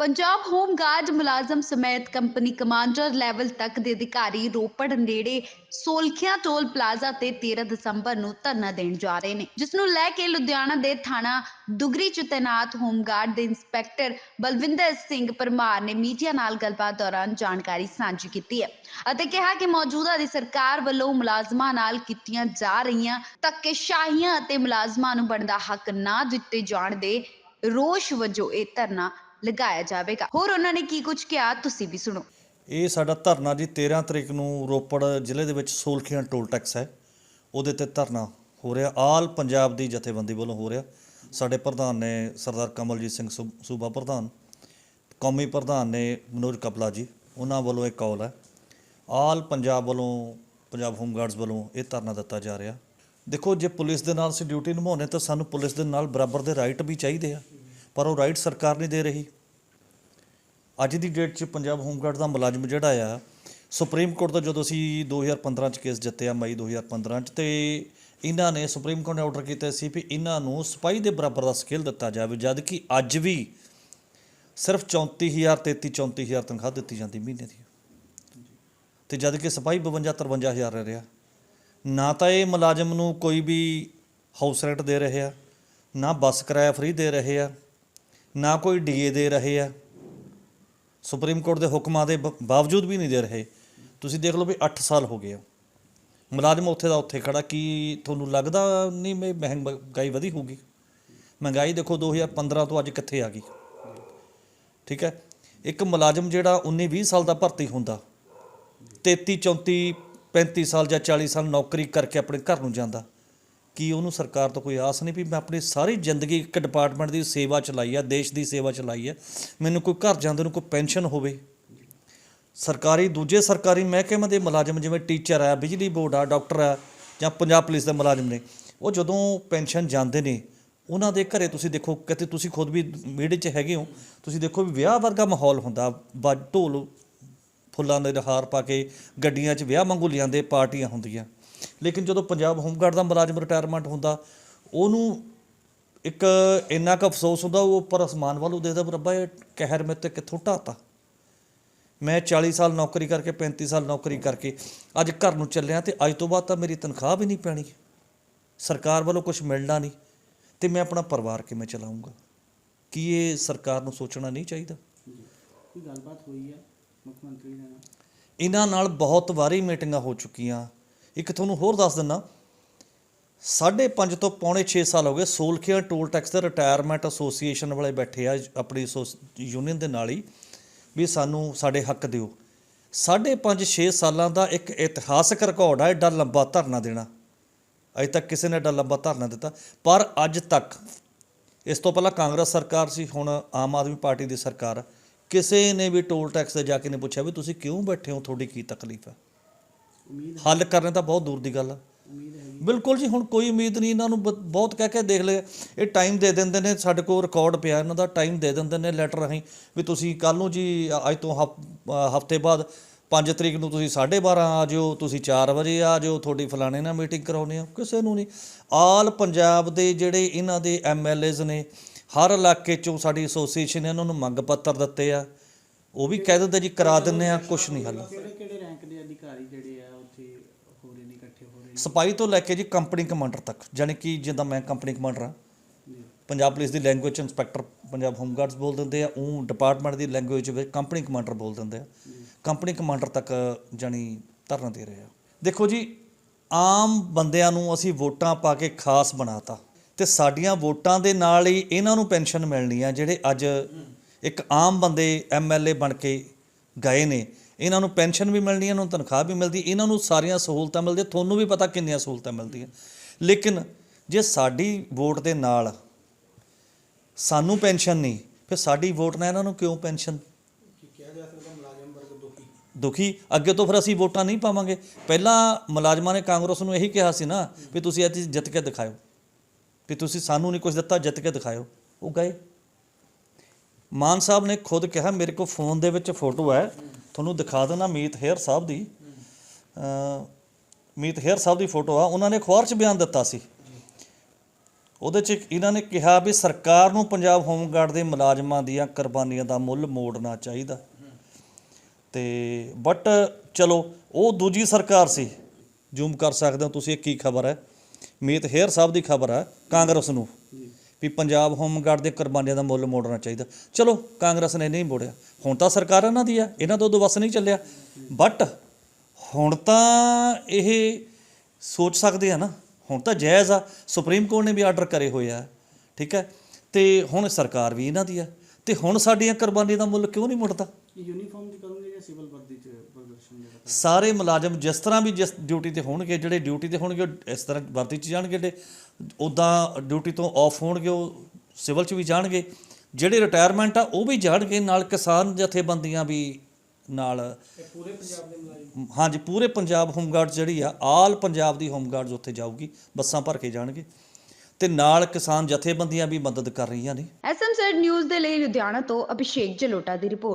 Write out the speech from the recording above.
Punjab home guard ਮੁਲਾਜ਼ਮ ਸਮੇਤ company commander level ਤੱਕ ਦੇ ਅਧਿਕਾਰੀ ਰੋਪੜ ਨੇੜੇ ਸੋਲਖਿਆ ਟੋਲ ਪਲਾਜ਼ਾ ਤੇ 13 ਦਸੰਬਰ ਨੂੰ ਧਰਨਾ ਦੇਣ ਜਾ ਰਹੇ ਨੇ ਜਿਸ ਨੂੰ ਲੈ ਕੇ ਲੁਧਿਆਣਾ ਦੇ ਥਾਣਾ ਦੁਗਰੀ ਚ ਤੈਨਾਤ ਹੋਮ ਗਾਰਡ ਦੇ ਇੰਸਪੈਕਟਰ ਬਲਵਿੰਦਰ ਸਿੰਘ ਪਰਮਾਰ ਨੇ ਮੀਡੀਆ ਨਾਲ ਗੱਲਬਾਤ ਦੌਰਾਨ ਜਾਣਕਾਰੀ ਸਾਂਝੀ ਕੀਤੀ ਹੈ ਅਤੇ ਕਿਹਾ ਕਿ ਮੌਜੂਦਾ ਦੀ ਸਰਕਾਰ ਵੱਲੋਂ ਮੁਲਾਜ਼ਮਾਂ ਨਾਲ ਕੀਤੀਆਂ ਜਾ ਰਹੀਆਂ ਧੱਕੇਸ਼ਾਹੀਆਂ ਅਤੇ ਮੁਲਾਜ਼ਮਾਂ ਨੂੰ ਬਣਦਾ ਹੱਕ ਨਾ ਦਿੱਤੇ ਜਾਣ ਦੇ ਰੋਸ਼ ਵਜੋਂ ਇਹ ਧਰਨਾ ਲਗਾਇਆ ਜਾਵੇਗਾ। ਹੋਰ ਉਹਨਾਂ ਨੇ ਕੀ ਕੁਝ ਕਿਹਾ? ਤੁਸੀਂ ਵੀ ਸੁਣੋ। ਇਹ ਸਾਡਾ ਧਰਨਾ ਜੀ 13 ਤਰੀਕ ਨੂੰ ਰੋਪੜ ਜ਼ਿਲ੍ਹੇ ਦੇ ਵਿੱਚ ਸੋਲਖੀਆਂ ਟੋਲ ਟੈਕਸ ਹੈ। ਉਹਦੇ ਤੇ ਧਰਨਾ ਹੋ ਰਿਹਾ। ਆਲ ਪੰਜਾਬ ਦੀ ਜਥੇਬੰਦੀ ਵੱਲੋਂ ਹੋ ਰਿਹਾ। ਸਾਡੇ ਪ੍ਰਧਾਨ ਨੇ ਸਰਦਾਰ ਕਮਲਜੀਤ ਸਿੰਘ ਸੂ- ਸੂਬਾ ਪ੍ਰਧਾਨ, ਕੌਮੀ ਪ੍ਰਧਾਨ ਨੇ ਮਨੋਜ ਕਪਲਾ ਜੀ, ਉਹਨਾਂ ਵੱਲੋਂ ਇੱਕ ਕਾਲ ਹੈ। ਆਲ ਪੰਜਾਬ ਵੱਲੋਂ, ਪੰਜਾਬ ਹੋਮ ਗਾਰਡਸ ਵੱਲੋਂ ਇਹ ਧਰਨਾ ਦਿੱਤਾ ਜਾ ਰਿਹਾ। ਦੇਖੋ, ਜੇ ਪੁਲਿਸ ਦੇ ਨਾਲ ਅਸੀਂ ਡਿਊਟੀ ਨਿਭਾਉਣੇ ਤਾਂ ਸਾਨੂੰ ਪੁਲਿਸ ਦੇ ਨਾਲ ਬਰਾਬਰ ਦੇ ਰਾਈਟ ਵੀ ਚਾਹੀਦੇ ਆ। ਪਰ ਉਹ ਰਾਈਟ ਸਰਕਾਰ ਨਹੀਂ ਦੇ ਰਹੀ। ਅੱਜ ਦੀ ਡੇਟ 'ਚ ਪੰਜਾਬ ਹੋਮ ਗਾਰਡ ਦਾ ਮੁਲਾਜ਼ਮ ਜਿਹੜਾ ਆ, ਸੁਪਰੀਮ ਕੋਰਟ ਤੋਂ ਜਦੋਂ ਅਸੀਂ 2015 'ਚ ਕੇਸ ਜਿੱਤਿਆ, ਮਈ 2015 'ਚ, ਤੇ ਇਹਨਾਂ ਨੇ ਸੁਪਰੀਮ ਕੋਰਟ ਨੇ ਆਰਡਰ ਕੀਤਾ ਸੀ ਵੀ ਇਹਨਾਂ ਨੂੰ ਸਿਪਾਹੀ ਦੇ ਬਰਾਬਰ ਦਾ ਸਕੇਲ ਦਿੱਤਾ ਜਾਵੇ ਜਦ ਕਿ ਅੱਜ ਵੀ ਸਿਰਫ 34000 33 34000 ਤਨਖਾਹ ਦਿੱਤੀ ਜਾਂਦੀ ਮਹੀਨੇ ਦੀ। ਤੇ ਜਦ ਕਿ ਸਿਪਾਹੀ 52 53000 ਰਹਿ ਰਿਹਾ, ਨਾ ਤਾਂ ਇਹ ਮੁਲਾਜ਼ਮ ਨੂੰ ਕੋਈ ਵੀ ਹਾਊਸ ਰੈਂਟ ਦੇ ਰਹੇ ਆ, ਨਾ ਬੱਸ ਕਿਰਾਇਆ ਫ੍ਰੀ ਦੇ ਰਹੇ ਆ ਨਾ ਕੋਈ ਡੀਏ ਦੇ ਰਹੇ ਆ। ਸੁਪਰੀਮ ਕੋਰਟ ਦੇ ਹੁਕਮਾਂ ਦੇ ਬ- ਬਾਵਜੂਦ ਵੀ ਨਹੀਂ ਦੇ ਰਹੇ। ਤੁਸੀਂ ਦੇਖ ਲਓ ਵੀ 8 ਸਾਲ ਹੋ ਗਏ ਆ। ਮੁਲਾਜ਼ਮ ਉੱਥੇ ਦਾ ਉੱਥੇ ਖੜਾ, ਕੀ ਤੁਹਾਨੂੰ ਲੱਗਦਾ ਨਹੀਂ ਮੈਂ ਮਹਿੰਗਾਈ ਵਧੀ ਹੋਊਗੀ? ਮਹਿੰਗਾਈ ਦੇਖੋ 2015 ਤੋਂ ਅੱਜ ਕਿੱਥੇ ਆ ਗਈ। ਠੀਕ ਹੈ? ਇੱਕ ਮੁਲਾਜ਼ਮ ਜਿਹੜਾ 19 20 ਸਾਲ ਦਾ ਭਰਤੀ ਹੁੰਦਾ 33 34 35 ਸਾਲ ਜਾਂ 40 ਸਾਲ ਨੌਕਰੀ ਕਰਕੇ ਆਪਣੇ ਘਰ ਨੂੰ ਜਾਂਦਾ। ਕਿ ਉਹਨੂੰ ਸਰਕਾਰ ਤੋਂ ਕੋਈ ਆਸ ਨਹੀਂ ਵੀ ਮੈਂ ਆਪਣੀ ਸਾਰੀ ਜ਼ਿੰਦਗੀ ਇੱਕ ਡਿਪਾਰਟਮੈਂਟ ਦੀ ਸੇਵਾ ਚਲਾਈ ਆ, ਦੇਸ਼ ਦੀ ਸੇਵਾ ਚਲਾਈ ਆ, ਮੈਨੂੰ ਕੋਈ ਘਰ ਜਾਂਦੇ ਨੂੰ ਕੋਈ ਪੈਨਸ਼ਨ ਹੋਵੇ? ਸਰਕਾਰੀ, ਦੂਜੇ ਸਰਕਾਰੀ ਮਹਿਕਮੇ ਦੇ ਮੁਲਾਜ਼ਮ ਜਿਵੇਂ ਟੀਚਰ ਆ, ਬਿਜਲੀ ਬੋਰਡ ਆ ਡਾਕਟਰ ਆ ਜਾਂ ਪੰਜਾਬ ਪੁਲਿਸ ਦੇ ਮੁਲਾਜ਼ਮ ਨੇ, ਉਹ ਜਦੋਂ ਪੈਨਸ਼ਨ ਜਾਂਦੇ ਨੇ, ਉਹਨਾਂ ਦੇ ਘਰੇ ਤੁਸੀਂ ਦੇਖੋ ਕਿਤੇ ਤੁਸੀਂ ਖੁਦ ਵੀ ਮੀਡੀਆ 'ਚ ਹੈਗੇ ਹੋ, ਤੁਸੀਂ ਦੇਖੋ ਵੀ ਵਿਆਹ ਵਰਗਾ ਮਾਹੌਲ ਹੁੰਦਾ ਬੱਜ ਢੋਲ ਫੁੱਲਾਂ ਦੇ ਹਾਰ ਪਾ ਕੇ ਗੱਡੀਆਂ 'ਚ ਵਿਆਹ ਵਾਂਗੂ ਲਿਆਂਦੇ ਪਾਰਟੀਆਂ ਹੁੰਦੀਆਂ। ਲੇਕਿਨ ਜਦੋਂ ਪੰਜਾਬ ਹੋਮਗਾਰਡ ਦਾ ਮੁਲਾਜ਼ਮ ਰਿਟਾਇਰਮੈਂਟ ਹੁੰਦਾ ਉਹਨੂੰ ਇੱਕ ਇੰਨਾ ਕੁ ਅਫਸੋਸ ਹੁੰਦਾ ਉਹ ਉੱਪਰ ਅਸਮਾਨ ਵੱਲ ਉਹ ਦੇਖਦਾ ਵੀ ਰੱਬਾ ਇਹ ਕਹਿਰ ਮੇਰੇ ਤੇ ਕਿੱਥੋਂ ਢਾਤਾ? ਮੈਂ 40 ਸਾਲ ਨੌਕਰੀ ਕਰਕੇ 35 ਸਾਲ ਨੌਕਰੀ ਕਰਕੇ ਅੱਜ ਘਰ ਨੂੰ ਚੱਲਿਆ ਤੇ ਅੱਜ ਤੋਂ ਬਾਅਦ ਤਾਂ ਮੇਰੀ ਤਨਖਾਹ ਵੀ ਨਹੀਂ ਪੈਣੀ। ਸਰਕਾਰ ਵੱਲੋਂ ਕੁਝ ਮਿਲਣਾ ਨਹੀਂ ਤੇ ਮੈਂ ਆਪਣਾ ਪਰਿਵਾਰ ਕਿਵੇਂ ਚਲਾਉਂਗਾ? ਕੀ ਇਹ ਸਰਕਾਰ ਨੂੰ ਸੋਚਣਾ ਨਹੀਂ ਚਾਹੀਦਾ? ਕੋਈ ਗੱਲਬਾਤ ਹੋਈ ਹੈ ਮੁੱਖ ਮੰਤਰੀ ਦੇ ਨਾਲ? ਇਹਨਾਂ ਨਾਲ ਬਹੁਤ ਵਾਰੀ ਮੀਟਿੰਗਾਂ ਹੋ ਚੁੱਕੀਆਂ। ਇੱਕ ਤੁਹਾਨੂੰ ਹੋਰ ਦੱਸ ਦਿੰਨਾ ਸਾਢੇ ਪੰਜ ਤੋਂ ਪੌਣੇ 6 ਸਾਲ ਹੋ ਗਏ ਸੋਲਖੀਆਂ ਟੋਲ ਟੈਕਸ ਦੇ ਰਿਟਾਇਰਮੈਂਟ ਐਸੋਸੀਏਸ਼ਨ ਵਾਲੇ ਬੈਠੇ ਆ, ਆਪਣੀ ਯੂਨੀਅਨ ਦੇ ਨਾਲ ਹੀ, ਵੀ ਸਾਨੂੰ ਸਾਡੇ ਹੱਕ ਦਿਓ। ਸਾਢੇ ਪੰਜ 6 ਸਾਲਾਂ ਦਾ ਇੱਕ ਇਤਿਹਾਸਕ ਰਿਕਾਰਡ ਆ ਐਡਾ ਲੰਬਾ ਧਰਨਾ ਦੇਣਾ। ਅਜੇ ਤੱਕ ਕਿਸੇ ਨੇ ਐਡਾ ਲੰਬਾ ਧਰਨਾ ਦਿੱਤਾ। ਪਰ ਅੱਜ ਤੱਕ, ਇਸ ਤੋਂ ਪਹਿਲਾਂ ਕਾਂਗਰਸ ਸਰਕਾਰ ਸੀ, ਹੁਣ ਆਮ ਆਦਮੀ ਪਾਰਟੀ ਦੀ ਸਰਕਾਰ ਕਿਸੇ ਨੇ ਵੀ ਟੋਲ ਟੈਕਸ ਤੇ ਜਾ ਕੇ ਨਹੀਂ ਪੁੱਛਿਆ ਵੀ ਤੁਸੀਂ ਕਿਉਂ ਬੈਠੇ ਹੋ, ਤੁਹਾਡੀ ਕੀ ਤਕਲੀਫ ਹੈ ਹੱਲ ਕਰਨੇ ਤਾਂ ਬਹੁਤ ਦੂਰ ਦੀ ਗੱਲ ਆ। ਬਿਲਕੁਲ ਜੀ ਹੁਣ ਕੋਈ ਉਮੀਦ ਨਹੀਂ ਇਹਨਾਂ ਨੂੰ ਬਹੁਤ ਕਹਿ ਕੇ ਦੇਖ ਲਿਆ। ਇਹ ਟਾਈਮ ਦੇ ਦਿੰਦੇ ਨੇ ਸਾਡੇ ਕੋਲ ਰਿਕਾਰਡ ਪਿਆ ਇਹਨਾਂ ਦਾ ਟਾਈਮ ਦੇ ਦਿੰਦੇ ਨੇ ਲੈਟਰ ਰਾਹੀਂ ਵੀ ਤੁਸੀਂ ਕੱਲ ਨੂੰ ਜੀ ਅੱਜ ਤੋਂ ਹਫ਼ਤੇ ਬਾਅਦ 5 ਤਰੀਕ ਨੂੰ ਤੁਸੀਂ 12:30 ਆ ਜਿਓ ਤੁਸੀਂ 4 ਵਜੇ ਆ ਜਿਓ ਤੁਹਾਡੀ ਫਲਾਣੇ ਨਾਲ ਮੀਟਿੰਗ ਕਰਾਉਣੀ ਆ ਕਿਸੇ ਨੂੰ ਨਹੀਂ। ਆਲ ਪੰਜਾਬ ਦੇ ਜਿਹੜੇ ਇਹਨਾਂ ਦੇ ਐਮਐਲਏਜ਼ ਨੇ ਹਰ ਇਲਾਕੇ ਚੋਂ ਸਾਡੀ ਐਸੋਸੀਏਸ਼ਨ ਨੇ ਇਹਨਾਂ ਨੂੰ ਮੰਗ ਪੱਤਰ ਦਿੱਤੇ ਆ। ਉਹ ਵੀ ਕਹਿ ਦਿੰਦੇ ਜੀ ਕਰਾ ਦਿੰਨੇ ਆ ਕੁਝ ਨਹੀਂ ਹੱਲ। ਕਿਹੜੇ ਕਿਹੜੇ ਰੈਂਕ ਦੇ ਅਧਿਕਾਰੀ ਜਿਹੜੇ ਸਿਪਾਹੀ ਤੋਂ ਲੈ ਕੇ ਜੀ ਕੰਪਨੀ ਕਮਾਂਡਰ ਤੱਕ ਯਾਨੀ ਕਿ ਜਿੱਦਾਂ ਮੈਂ ਕੰਪਨੀ ਕਮਾਂਡਰ ਹਾਂ। ਪੰਜਾਬ ਪੁਲਿਸ ਦੀ language inspector Punjab home guards ਬੋਲ ਦਿੰਦੇ ਆ, ਉਹ ਡਿਪਾਰਟਮੈਂਟ ਦੀ ਲੈਂਗੁਏਜ ਵਿੱਚ ਕੰਪਨੀ ਕਮਾਂਡਰ ਬੋਲ ਦਿੰਦੇ ਆ। ਕੰਪਨੀ ਕਮਾਂਡਰ ਤੱਕ ਜਾਨੀ ਧਰਨਾ ਦੇ ਰਹੇ ਆ। ਦੇਖੋ ਜੀ, ਆਮ ਬੰਦਿਆਂ ਨੂੰ ਅਸੀਂ ਵੋਟਾਂ ਪਾ ਕੇ ਖਾਸ ਬਣਾਤਾ ਤੇ ਸਾਡੀਆਂ ਵੋਟਾਂ ਦੇ ਨਾਲ ਹੀ ਇਹਨਾਂ ਨੂੰ ਪੈਨਸ਼ਨ ਮਿਲਣੀ ਆ, ਜਿਹੜੇ ਅੱਜ ਇੱਕ ਆਮ ਬੰਦੇ ਐਮਐਲਏ ਬਣ ਕੇ ਗਏ ਨੇ। ਇਹਨਾਂ ਨੂੰ ਪੈਨਸ਼ਨ ਵੀ ਮਿਲਣੀ ਇਹਨਾਂ ਨੂੰ ਤਨਖਾਹ ਵੀ ਮਿਲਦੀ ਇਹਨਾਂ ਨੂੰ ਸਾਰੀਆਂ ਸਹੂਲਤਾਂ ਮਿਲਦੀਆਂ, ਤੁਹਾਨੂੰ ਵੀ ਪਤਾ ਕਿੰਨੀਆਂ ਸਹੂਲਤਾਂ ਮਿਲਦੀਆਂ। ਲੇਕਿਨ ਜੇ ਸਾਡੀ ਵੋਟ ਦੇ ਨਾਲ ਸਾਨੂੰ ਪੈਨਸ਼ਨ ਨਹੀਂ, ਫਿਰ ਸਾਡੀ ਵੋਟ ਨਾਲ ਇਹਨਾਂ ਨੂੰ ਕਿਉਂ ਪੈਨਸ਼ਨ? ਕਿਹਾ ਜਾ ਸਕਦਾ ਮੁਲਾਜ਼ਮ ਵਰਗ ਦੁਖੀ। ਦੁਖੀ ਅੱਗੇ ਤੋਂ ਫਿਰ ਅਸੀਂ ਵੋਟਾਂ ਨਹੀਂ ਪਾਵਾਂਗੇ। ਪਹਿਲਾਂ ਮੁਲਾਜ਼ਮਾਂ ਨੇ ਕਾਂਗਰਸ ਨੂੰ ਇਹੀ ਕਿਹਾ ਸੀ ਨਾ ਵੀ ਤੁਸੀਂ ਅੱਜ ਜਿੱਤ ਕੇ ਦਿਖਾਓ ਵੀ ਤੁਸੀਂ ਸਾਨੂੰ ਨਹੀਂ ਕੁਝ ਦਿੱਤਾ, ਜਿੱਤ ਕੇ ਦਿਖਾਓ ਉਹ ਗਏ। ਮਾਨ ਸਾਹਿਬ ਨੇ ਖੁਦ ਕਿਹਾ, ਮੇਰੇ ਕੋਲ ਫੋਨ ਦੇ ਵਿੱਚ ਫੋਟੋ ਹੈ। ਤੁਹਾਨੂੰ ਦਿਖਾ ਦੇਣਾ ਮੀਤ ਹੇਅਰ ਸਾਹਿਬ ਦੀ। ਅ ਮੀਤ ਹੇਅਰ ਸਾਹਿਬ ਦੀ ਫੋਟੋ ਆ। ਉਹਨਾਂ ਨੇ ਅਖਬਾਰ 'ਚ ਬਿਆਨ ਦਿੱਤਾ ਸੀ। ਉਹਦੇ 'ਚ ਇਹਨਾਂ ਨੇ ਕਿਹਾ ਵੀ ਸਰਕਾਰ ਨੂੰ ਪੰਜਾਬ ਹੋਮਗਾਰਡ ਦੇ ਮੁਲਾਜ਼ਮਾਂ ਦੀਆਂ ਕੁਰਬਾਨੀਆਂ ਦਾ ਮੁੱਲ ਮੋੜਨਾ ਚਾਹੀਦਾ। ਤੇ ਬਟ ਚਲੋ, ਉਹ ਦੂਜੀ ਸਰਕਾਰ ਸੀ। ਜ਼ੂਮ ਕਰ ਸਕਦੇ ਹੋ ਤੁਸੀਂ, ਇਹ ਕੀ ਖਬਰ ਹੈ? ਮੀਤ ਹੇਅਰ ਸਾਹਿਬ ਦੀ ਖਬਰ ਹੈ ਕਾਂਗਰਸ ਨੂੰ। ਵੀ ਪੰਜਾਬ ਹੋਮਗਾਰਡ ਦੇ ਕੁਰਬਾਨੀਆਂ ਦਾ ਮੁੱਲ ਮੋੜਨਾ ਚਾਹੀਦਾ। ਚਲੋ, ਕਾਂਗਰਸ ਨੇ ਨਹੀਂ ਮੋੜਿਆ। ਹੁਣ ਤਾਂ ਸਰਕਾਰ ਇਹਨਾਂ ਦੀ ਆ ਇਹਨਾਂ ਤੋਂ ਉਦੋਂ ਵਸ ਨਹੀਂ ਚੱਲਿਆ। ਬਟ ਹੁਣ ਤਾਂ ਇਹ ਸੋਚ ਸਕਦੇ ਆ ਨਾ। ਹੁਣ ਤਾਂ ਜਾਇਜ਼ ਆ। ਸੁਪਰੀਮ ਕੋਰਟ ਨੇ ਵੀ ਆਰਡਰ ਕਰੇ ਹੋਏ ਆ। ਠੀਕ ਹੈ? ਤੇ ਹੁਣ ਸਰਕਾਰ ਵੀ ਇਹਨਾਂ ਦੀ ਆ ਤੇ ਹੁਣ ਸਾਡੀਆਂ ਕੁਰਬਾਨੀ ਦਾ ਮੁੱਲ ਕਿਉਂ ਨਹੀਂ ਮੁੜਦਾ ਇਹ ਯੂਨੀਫਾਰਮ ਚ ਕਰੋਗੇ ਜਾਂ ਸਿਵਲ ਵਰਦੀ ਚ? ਸਾਰੇ ਮੁਲਾਜ਼ਮ ਜਿਸ ਤਰ੍ਹਾਂ ਵੀ ਜਿਸ ਡਿਊਟੀ ਤੇ ਹੋਣਗੇ ਜਿਹੜੇ ਡਿਊਟੀ ਤੇ ਹੋਣਗੇ ਉਹ ਇਸ ਤਰ੍ਹਾਂ ਵਰਦੀ 'ਚ ਜਾਣਗੇ ਜਿਹੜੇ ਉਦਾਂ ਡਿਊਟੀ ਤੋਂ ਆਫ ਹੋਣਗੇ ਉਹ ਸਿਵਲ 'ਚ ਵੀ ਜਾਣਗੇ। ਜਿਹੜੇ ਰਿਟਾਇਰਮੈਂਟ ਆ ਉਹ ਵੀ ਜਾਣਗੇ ਨਾਲ ਕਿਸਾਨ ਜਥੇਬੰਦੀਆਂ ਵੀ ਨਾਲ। ਇਹ ਪੂਰੇ ਪੰਜਾਬ ਦੇ ਮੁਲਾਜ਼ਮ? ਹਾਂਜੀ ਪੂਰੇ ਪੰਜਾਬ ਹੋਮਗਾਰਡ ਜਿਹੜੀ ਆ ਆਲ ਪੰਜਾਬ ਦੀ ਹੋਮਗਾਰਡਸ ਉੱਥੇ ਜਾਊਗੀ ਬੱਸਾਂ ਭਰ ਕੇ ਜਾਣਗੇ। ਤੇ ਨਾਲ ਕਿਸਾਨ ਜਥੇਬੰਦੀਆਂ ਵੀ ਮਦਦ ਕਰ ਰਹੀਆਂ ਨੇ। ਐਸਐਮਜ਼ੈਡ ਨਿਊਜ਼ ਦੇ ਲਈ ਲੁਧਿਆਣਾ ਤੋਂ ਅਭਿਸ਼ੇਕ ਜਲੋਟਾ ਦੀ ਰਿਪੋਰਟ।